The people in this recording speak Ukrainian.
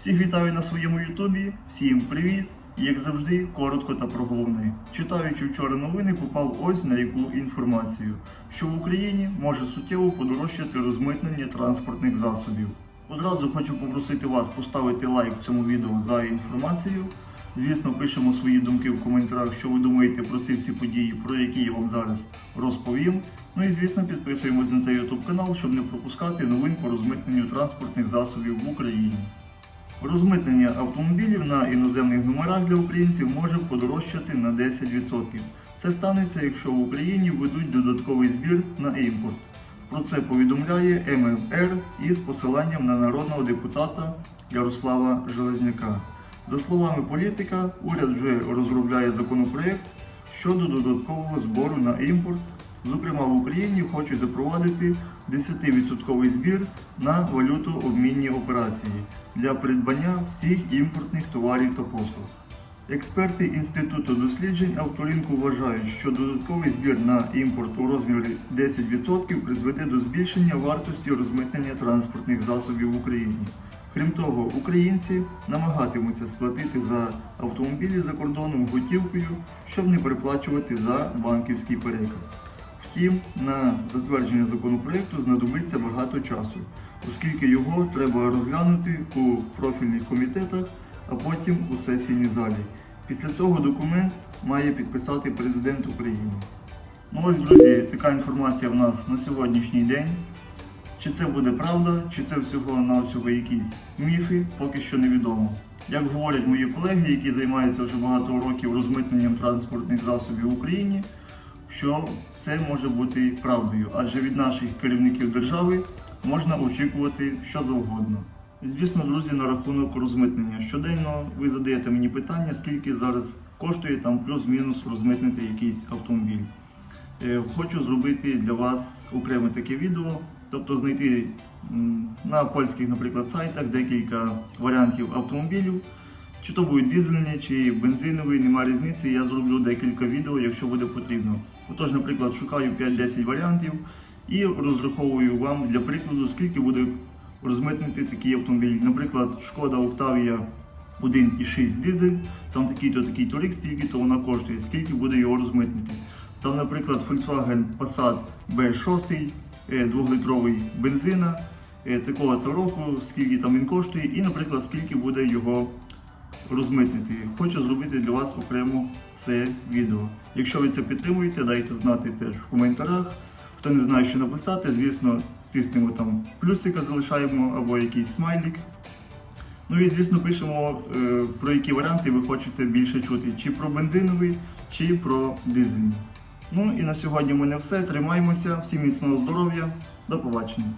Всіх вітаю на своєму Ютубі. Всім привіт! Як завжди, коротко та про головне. Читаючи вчора новини, попав ось на яку інформацію, що в Україні може суттєво подорожчати розмитнення транспортних засобів. Одразу хочу попросити вас поставити лайк цьому відео за інформацію. Звісно, пишемо свої думки в коментарях, що ви думаєте про ці всі події, про які я вам зараз розповім. Ну і звісно, підписуємось на цей YouTube канал, щоб не пропускати новин по розмитненню транспортних засобів в Україні. Розмитнення автомобілів на іноземних номерах для українців може подорожчати на 10%. Це станеться, якщо в Україні введуть додатковий збір на імпорт. Про це повідомляє ММР із посиланням на народного депутата Ярослава Железняка. За словами політика, уряд вже розробляє законопроект щодо додаткового збору на імпорт. Зокрема, в Україні хочуть запровадити 10% збір на валютообмінні операції для придбання всіх імпортних товарів та послуг. Експерти Інституту досліджень авторинку вважають, що додатковий збір на імпорт у розмірі 10% призведе до збільшення вартості розмитнення транспортних засобів в Україні. Крім того, українці намагатимуться сплатити за автомобілі за кордоном готівкою, щоб не переплачувати за банківський переказ. Втім, на затвердження законопроекту знадобиться багато часу, оскільки його треба розглянути у профільних комітетах, а потім у сесійній залі. Після цього документ має підписати президент України. Ну ось, друзі, така інформація в нас на сьогоднішній день. Чи це буде правда, чи це всього на всього якісь міфи, поки що невідомо. Як говорять мої колеги, які займаються вже багато років розмитненням транспортних засобів в Україні, що це може бути правдою, адже від наших керівників держави можна очікувати що завгодно. Звісно, друзі, на рахунок розмитнення. Щоденно ви задаєте мені питання, скільки зараз коштує там плюс-мінус розмитнити якийсь автомобіль. Е, Хочу зробити для вас окреме таке відео, тобто знайти на польських, наприклад, сайтах декілька варіантів автомобілів. Чи то будуть дизельні, чи бензинові, немає різниці. Я зроблю декілька відео, якщо буде потрібно. Отож, наприклад, шукаю 5-10 варіантів і розраховую вам для прикладу, скільки буде розмитнити такий автомобіль. Наприклад, шкода Octavia 1,6 дизель, там такий-то такий-то рік, стільки то вона коштує, скільки буде його розмитнити. Там, наприклад, Volkswagen Passat B6, 2-літровий бензина, е, такого то року, скільки там він коштує, і, наприклад, скільки буде його розмитнити. Хочу зробити для вас окремо це відео. Якщо ви це підтримуєте, дайте знати теж в коментарях. Хто не знає, що написати, звісно, тиснемо там плюсика, залишаємо або якийсь смайлик. Ну і звісно пишемо, е, про які варіанти ви хочете більше чути, чи про бензиновий, чи про дизельний. Ну і на сьогодні в мене все. Тримаємося, всім міцного здоров'я, до побачення.